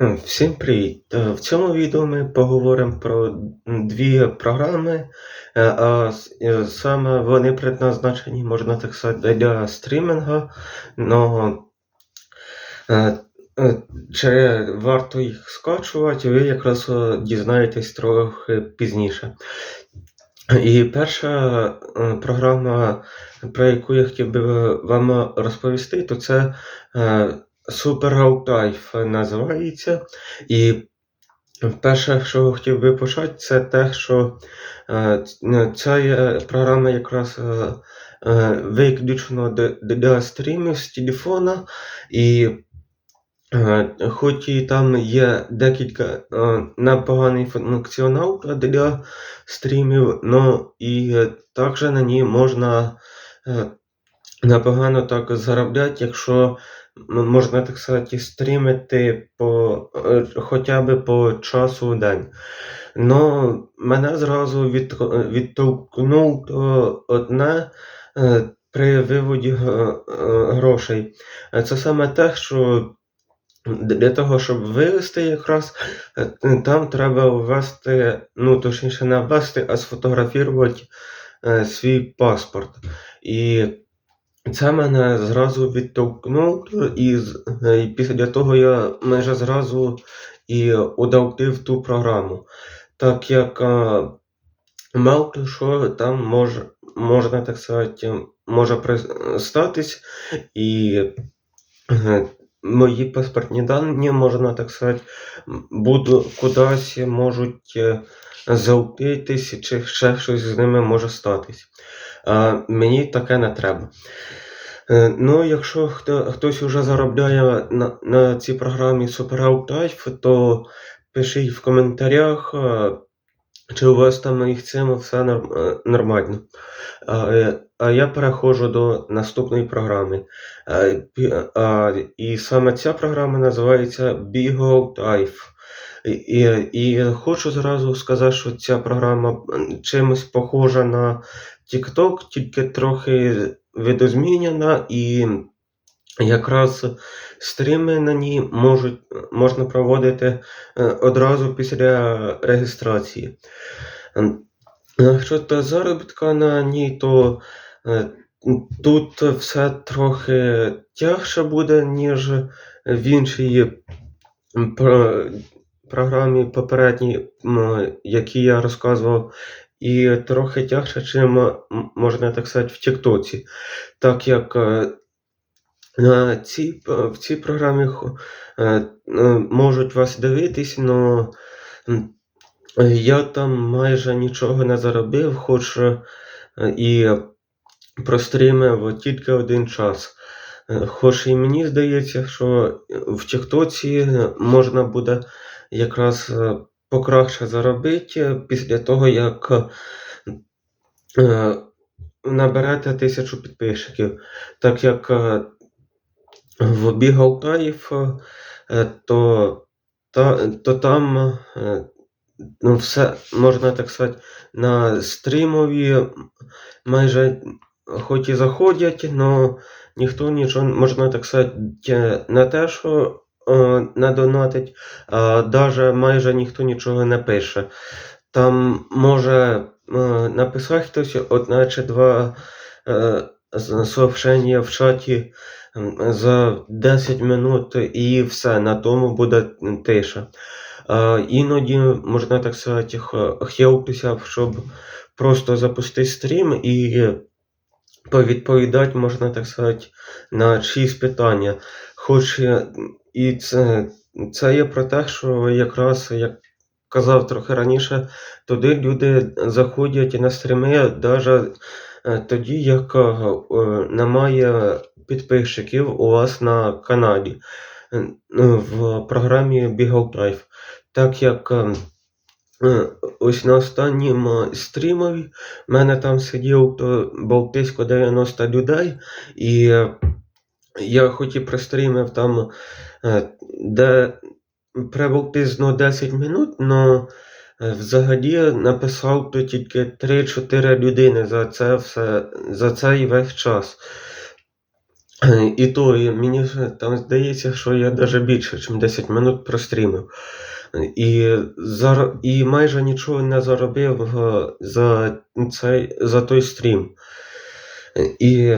Всім привіт! Е, В цьому відео ми поговоримо про дві програми, е, а е, саме вони предназначені, можна так сказати, для стрімінгу. Но е, е, чи варто їх скачувати, ви якраз дізнаєтесь трохи пізніше. І перша програма, про яку я хотів би вам розповісти, то це Super Out називається. І перше, що хотів би почати, це те, що е, ця програма якраз е, е, виключно для стрімів з телефона. І Хоч і там є декілька непоганий функціонал для стрімів, но і також на ній можна е, непогано так заробляти, якщо можна так сказати, стрімити по, е, хоча б по часу в день. Но мене зразу від, відтолкнуло одне е, при виводі е, е, грошей. Е, Це саме те, що для того, щоб вивести якраз, е, там треба ввести, ну точніше не ввести, а сфотографувати е, свій паспорт. І це мене зразу відтолкнуло, і, е, і після того я майже зразу і удалив ту програму. Так як е, мало що там може, можна так сказати, може при- статись, і е, мої паспортні дані, можна так сказати, буду кудись можуть залпитись, чи ще щось з ними може статись. А мені таке не треба. Е, Ну, якщо хто, хтось вже заробляє на, на цій програмі SuperOut Life, то пишіть в коментарях, е, чи у вас там із цим все е, нормально. А, я переходжу до наступної програми. І саме ця програма називається Bigo Life. І, і, хочу зразу сказати, що ця програма чимось похожа на TikTok, тільки трохи видозмінена, і якраз стріми на ній можуть, можна проводити е, одразу після реєстрації. То заробітка на ній, то е, тут все трохи тягше буде, ніж в іншій про- програмі попередній, м, якій я розказував, і трохи тягше, чим можна так сказати, в Тіктоці. Так як е, на цій, в цій програмі е, е, можуть вас дивитись, але я там майже нічого не заробив, хоч е, і прострімив тільки один час. Е, Хоч і мені здається, що в Тіктоці можна буде якраз е, покраще заробити після того, як е, наберете тисячу підписчиків. Так як е, в Бігалкаїв, то, та, то там е, ну, все, можна так сказати, на стрімові майже хоч і заходять, але ніхто нічого, можна так сказати, не те, що е, не донатить, навіть майже ніхто нічого не пише. Там може е, написати хтось одне чи два е, сообщення в чаті за 10 минут і все, на тому буде тиша. Іноді, можна так сказати, х- хотілося б, щоб просто запустити стрім і повідповідати, можна так сказати, на чиїсь питання. Хоч е, і це, це є про те, що якраз, як казав трохи раніше, туди люди заходять на стріми навіть тоді, як е, е, немає підписчиків у вас на каналі е, в програмі Bigot Life. Так як е, е, ось на останньому стрімові в мене там сидів то близько 90 людей, і е, я хоч і прострімив там е, де приблизно 10 минут, але взагалі написав то тільки 3-4 людини за це все, за цей весь час. Е, І то мені там здається, що я даже більше, ніж 10 минут прострімив. І, зар... і майже нічого не заробив е, за, цей, за той стрім. І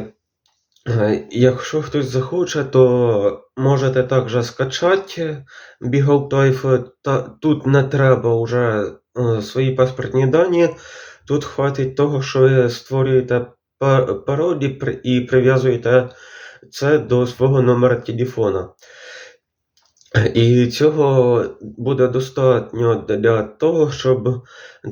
е, якщо хтось захоче, то можете також скачати BeagleType. Та тут не треба вже е, свої паспортні дані. Тут хватить того, що ви створюєте па- паролі і прив'язуєте це до свого номера телефона. І цього буде достатньо для того, щоб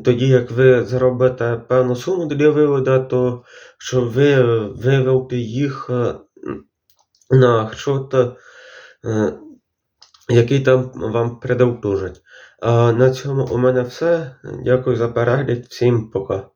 тоді, як ви заробите певну суму для виводу, то щоб ви вивели їх е, на счет, е, який там вам придовтужать. А на цьому у мене все. Дякую за перегляд. Всім пока.